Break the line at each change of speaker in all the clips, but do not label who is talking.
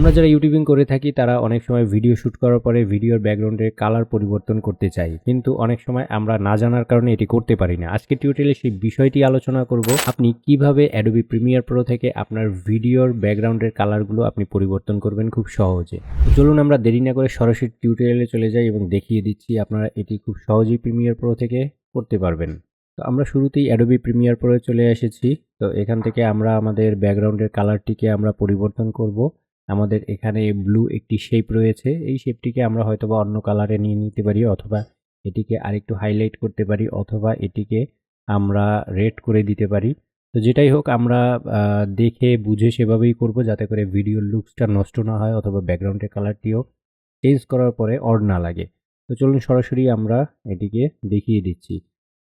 আমরা যারা ইউটিউবিং করে থাকি, তারা অনেক সময় ভিডিও শ্যুট করার পরে ভিডিওর ব্যাকগ্রাউন্ডের কালার পরিবর্তন করতে চাই। কিন্তু অনেক সময় আমরা না জানার কারণে এটি করতে পারি না। আজকে টিউটোরিয়ালে সেই বিষয়টি আলোচনা করব, আপনি কীভাবে অ্যাডোবি প্রিমিয়ার প্রো থেকে আপনার ভিডিওর ব্যাকগ্রাউন্ডের কালারগুলো আপনি পরিবর্তন করবেন খুব সহজে। চলুন আমরা দেরি না করে সরাসরি টিউটোরিয়ালে চলে যাই এবং দেখিয়ে দিচ্ছি আপনারা এটি খুব সহজেই প্রিমিয়ার প্রো থেকে করতে পারবেন। তো আমরা শুরুতেই অ্যাডোবি প্রিমিয়ার প্রো চলে এসেছি। তো এখান থেকে আমরা আমাদের ব্যাকগ্রাউন্ডের কালারটিকে আমরা পরিবর্তন করব। আমাদের এখানে ব্লু একটি শেপ রয়েছে। এই শেপটিকে আমরা হয়তোবা অন্য কালারে নিয়ে নিতে পারি অথবা এটিকে আরেকটু হাইলাইট করতে পারি অথবা এটিকে আমরা রেড করে দিতে পারি। তো যেটাই হোক, আমরা দেখে বুঝে সেভাবেই করব যাতে করে ভিডিওর লুকসটা নষ্ট না হয় অথবা ব্যাকগ্রাউন্ডের কালারটিও চেঞ্জ করার পরে অড না লাগে। তো চলুন সরাসরি আমরা এটিকে দেখিয়ে দিচ্ছি।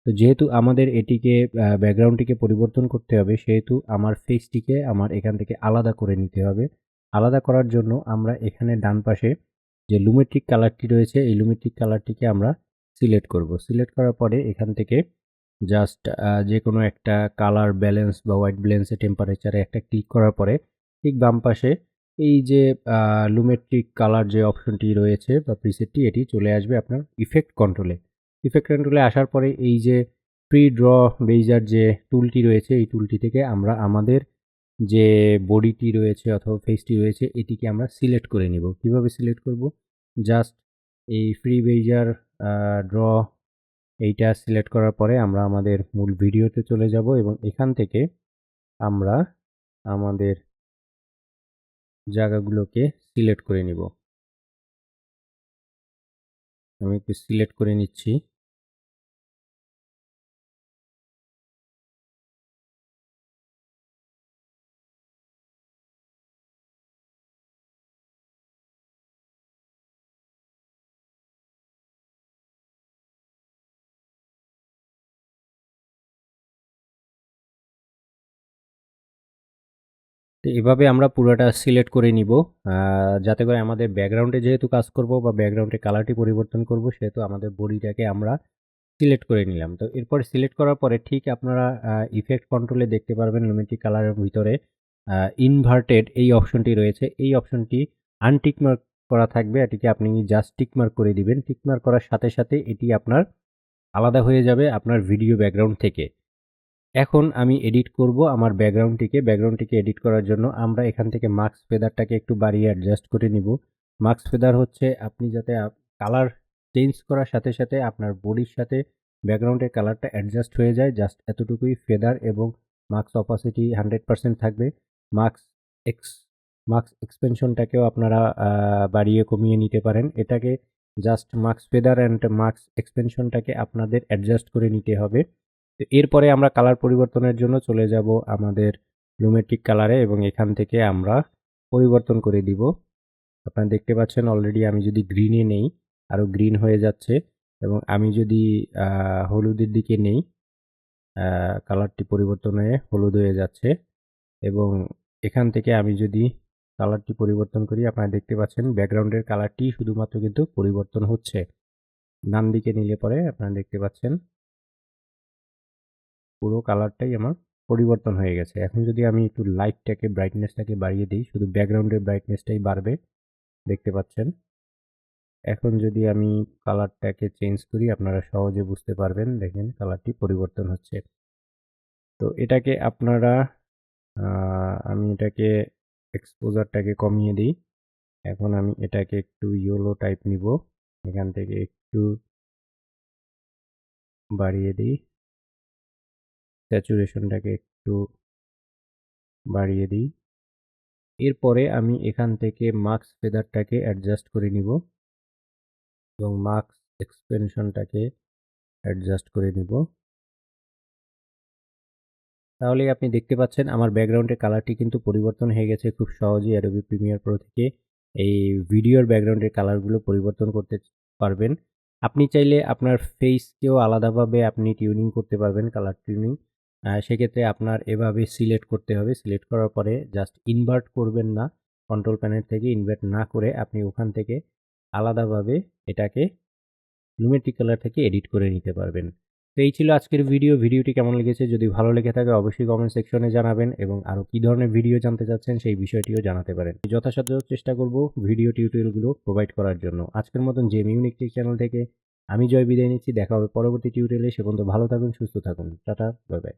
তো যেহেতু আমাদের এটিকে ব্যাকগ্রাউন্ডটিকে পরিবর্তন করতে হবে, সেহেতু আমার ফেসটিকে আমার এখান থেকে আলাদা করে নিতে হবে। আলাদা করার জন্য আমরা এখানে ডান পাশে যে লুমেট্রিক কালারটি রয়েছে, এই লুমেট্রিক কালারটিকে আমরা সিলেক্ট করব। সিলেক্ট করার পরে এখান থেকে জাস্ট যে কোনো একটা কালার ব্যালেন্স বা হোয়াইট ব্যালেন্সে টেম্পারেচারে একটা ক্লিক করার পরে ঠিক বাম পাশে এই যে লুমেট্রিক কালার যে অপশনটি রয়েছে বা প্রিসেটটি এটি চলে আসবে আপনার ইফেক্ট কন্ট্রোলে ইফেক্ট কন্ট্রোলে আসার পরে এই যে প্রি ড্র বেইজার যে টুলটি রয়েছে, এই টুলটি থেকে আমরা আমাদের যে বডিটি রয়েছে অথবা ফেসটি রয়েছে, এটিকে আমরা সিলেক্ট করে নিব। কীভাবে সিলেক্ট করব? জাস্ট এই ফ্রি বেজার ড্র এইটা সিলেক্ট করার পরে আমরা আমাদের মূল ভিডিওতে চলে যাব এবং এখান থেকে আমরা আমাদের জায়গাগুলোকে সিলেক্ট করে নিব। আমি একটু সিলেক্ট করে নিচ্ছি। তো এভাবে আমরা পুরোটা সিলেক্ট করে নিব। যাতে করে আমাদের ব্যাকগ্রাউন্ডে যেহেতু কাজ করব বা ব্যাকগ্রাউন্ডে কালারটি পরিবর্তন করব, সেহেতু আমাদের বডিটাকে আমরা সিলেক্ট করে নিলাম। তো এরপর সিলেক্ট করার পরে ঠিক আপনারা ইফেক্ট কন্ট্রোলে দেখতে পারবেন লুমেট্রিক কালারের ভিতরে ইনভার্টেড এই অপশনটি রয়েছে। এই অপশনটি আনটিকমার্ক করা থাকবে। এটিকে আপনি জাস্ট টিকমার্ক করে দিবেন। টিকমার্ক করার সাথে সাথে এটি আপনার আলাদা হয়ে যাবে আপনার ভিডিও ব্যাকগ্রাউন্ড থেকে। এখন আমি এডিট করব আমার ব্যাকগ্রাউন্ডটিকে ব্যাকগ্রাউন্ডটিকে এডিট করার জন্য আমরা এখান থেকে মার্কস ফেদারটাকে একটু বাড়িয়ে অ্যাডজাস্ট করে নিব। মার্কস ফেদার হচ্ছে আপনি যাতে কালার চেঞ্জ করার সাথে সাথে আপনার বডির সাথে ব্যাকগ্রাউন্ডের কালারটা অ্যাডজাস্ট হয়ে যায়। জাস্ট এতটুকুই ফেদার এবং মার্কস অপাসিটি হান্ড্রেড পার্সেন্ট থাকবে। মার্কস এক্স মার্কস এক্সপেনশনটাকেও আপনারা বাড়িয়ে কমিয়ে নিতে পারেন। এটাকে just mask feather and mask এক্সপেনশনটাকে আপনাদের অ্যাডজাস্ট করে নিতে হবে। তো এরপরে আমরা কালার পরিবর্তনের জন্য চলে যাব আমাদের লুমেট্রিক কালারে এবং এখান থেকে আমরা পরিবর্তন করে দিব। আপনারা দেখতে পাচ্ছেন অলরেডি আমি যদি গ্রিনে নেই আরও গ্রিন হয়ে যাচ্ছে এবং আমি যদি হলুদের দিকে নেই কালারটি পরিবর্তন হয়ে হলুদ হয়ে যাচ্ছে এবং এখান থেকে আমি যদি কালারটি পরিবর্তন করি, আপনারা দেখতে পাচ্ছেন ব্যাকগ্রাউন্ডের কালারটি শুধুমাত্র কিন্তু পরিবর্তন হচ্ছে। ডান দিকে নিলে পরে আপনারা দেখতে পাচ্ছেন পুরো কালারটাই আমার পরিবর্তন হয়ে গেছে। এখন যদি আমি একটু লাইটটাকে ব্রাইটনেসটাকে বাড়িয়ে দিই, শুধু ব্যাকগ্রাউন্ডের ব্রাইটনেসটাই বাড়বে, দেখতে পাচ্ছেন? এখন যদি আমি কালারটাকে চেঞ্জ করি, আপনারা সহজে বুঝতে পারবেন, দেখেন কালারটি পরিবর্তন হচ্ছে। তো এটাকে আপনারা আমি এটাকে এক্সপোজারটাকে কমিয়ে দিই। এখন আমি এটাকে একটু ইয়েলো টাইপ নিব। এখান থেকে একটু বাড়িয়ে দিই। স্যাচুরেশনটাকে একটু বাড়িয়ে দিই। এরপরে আমি এখান থেকে মার্কস ফেদারটাকে অ্যাডজাস্ট করে নিব। এবং মার্কস এক্সপেনশনটাকে অ্যাডজাস্ট করে নিব। তাহলে আপনি দেখতে পাচ্ছেন আমার ব্যাকগ্রাউন্ডের কালারটি কিন্তু পরিবর্তন হয়ে গেছে খুব সহজেই অ্যাডোবি প্রিমিয়ার প্রো থেকে। এই ভিডিওর ব্যাকগ্রাউন্ডের কালারগুলো পরিবর্তন করতে পারবেন। আপনি চাইলে আপনার ফেসকেও আলাদাভাবে আপনি টিউনিং করতে পারবেন কালার টিউনিং সেক্ষেত্রে আপনার এভাবে সিলেক্ট করতে হবে। সিলেক্ট করার পরে জাস্ট ইনভার্ট করবেন না। কন্ট্রোল প্যানেল থেকে ইনভার্ট না করে আপনি ওখান থেকে আলাদাভাবে এটাকে লুমেট্রিক কালার থেকে এডিট করে নিতে পারবেন। তো এই ছিল আজকের ভিডিও ভিডিওটি কেমন লেগেছে? যদি ভালো লেগে থাকে অবশ্যই কমেন্ট সেকশনে জানাবেন এবং আরও কী ধরনের ভিডিও জানতে চাচ্ছেন সেই বিষয়টিও জানাতে পারেন। যথাসাধ্য চেষ্টা করব ভিডিও টিউটোরিয়ালগুলো প্রোভাইড করার জন্য। আজকের মতন মিউনিক টেক চ্যানেল থেকে আমি জয় বিদায় নিচ্ছি। দেখা হবে পরবর্তী টিউটোরিয়ালে সে পর্যন্ত ভালো থাকুন, সুস্থ থাকুন। Tata bye bye